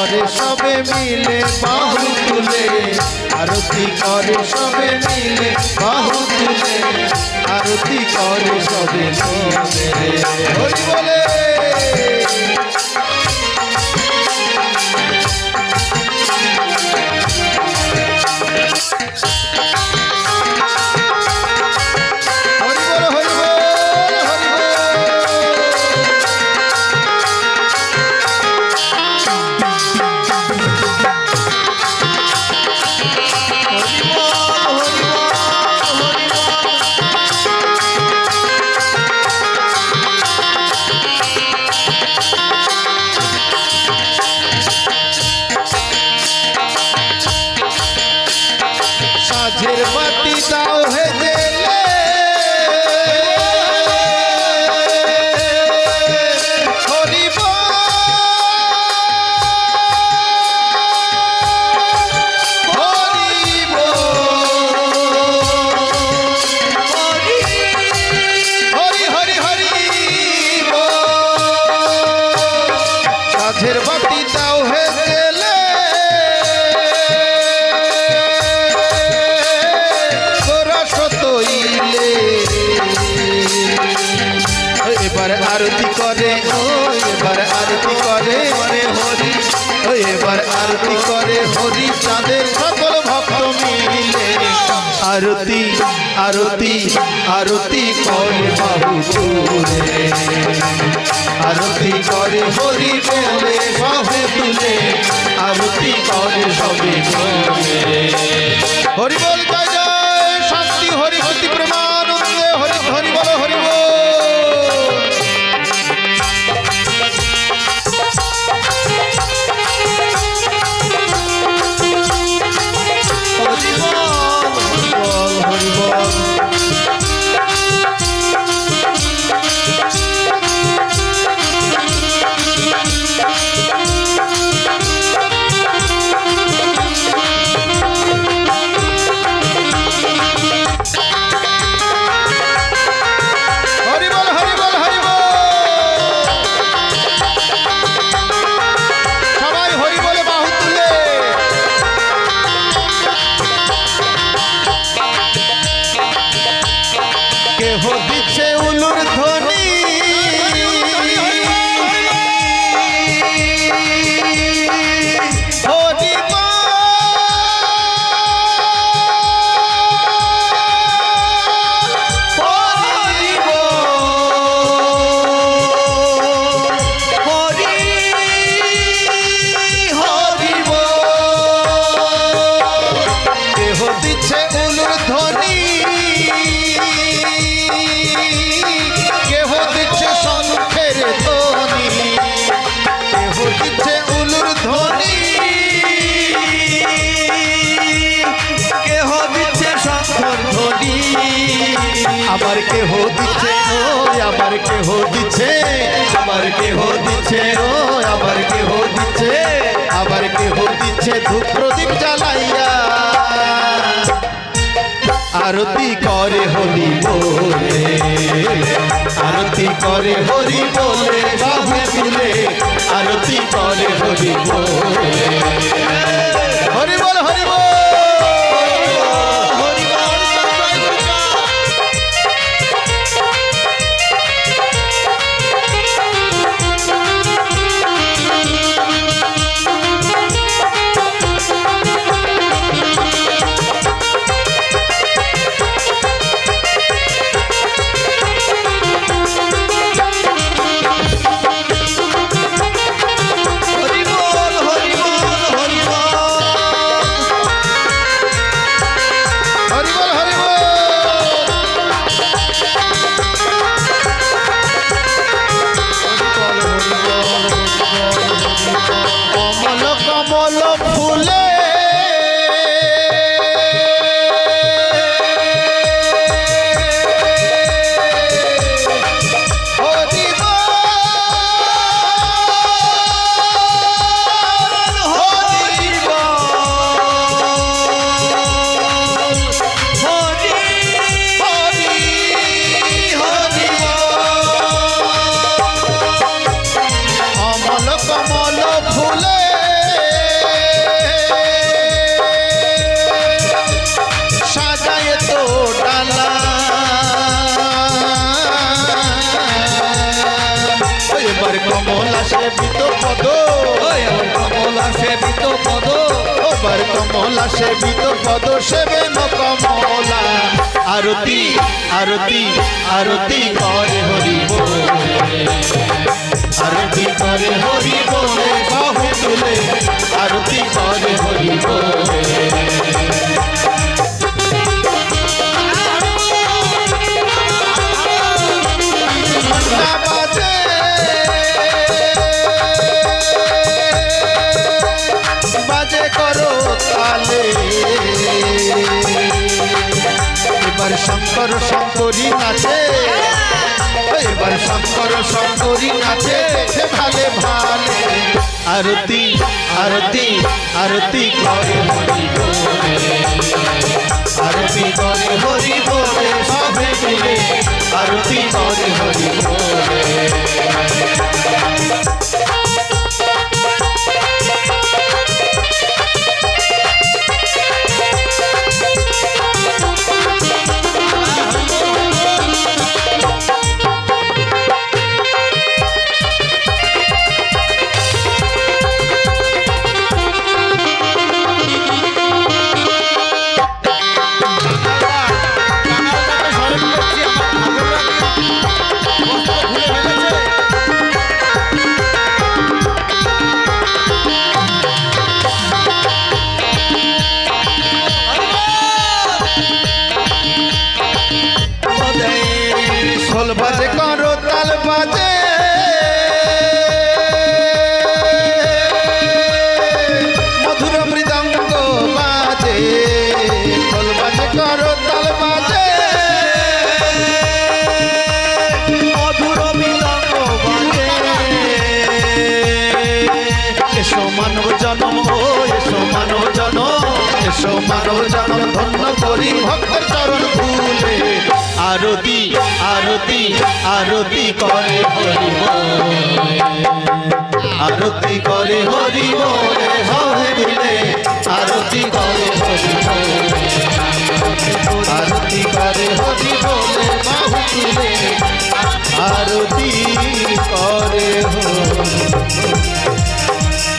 করে সবে মিলে বাহু তুলে? আরতি করে সবে মিলে বাহু তুলে? আরতি করে সবে মিলে? বলে! সাঝের বাতি দাও হে করে, এবার আরতি করে হরে হরি। এবার আরতি করে, হরি চাঁদের সকল ভক্ত মিলে আরতি আরতি আরতি করে বাবু আরতি করে, হরি বলে সবে তুলে। আরতি করে সবে হরি বল আবার কেহ দিচ্ছে ও, আবার কেহ দিচ্ছে, আবার কেহ দিচ্ছে ও, আবার কেহ দিচ্ছে, আবার কেহ দিচ্ছে ধূপ প্রদীপ জ্বালাইয়া। আরতি করে হরি বলে, আরতি করে হরি বলে বাবু তুলে, আরতি করে হরি বলে। ফুলে কমলা সেবিত পদ। ওই আমার কমলা পদ। ওবার কমলা পদ কমলা। আরতি আরতি আরতি করে হরি আরতি করে হরি বলে বাহু তুলে আরতি বাজে করো তালে। এবার শঙ্কর শঙ্করী নাচে। এবার শঙ্কর শঙ্করী নাচে। সে ভালে ভালে। আরতি আরতি আরতি করে হরি আরতি করে হরি বলে, সবে মিলে আরতি করে হরি বলে। জনম ও এসো মানো জনম এসো মানো জনম ধন্য করি ভক্তের চরণ ফুলে আরতি আরতি আরতি করে হরি। আরতি করে হরি।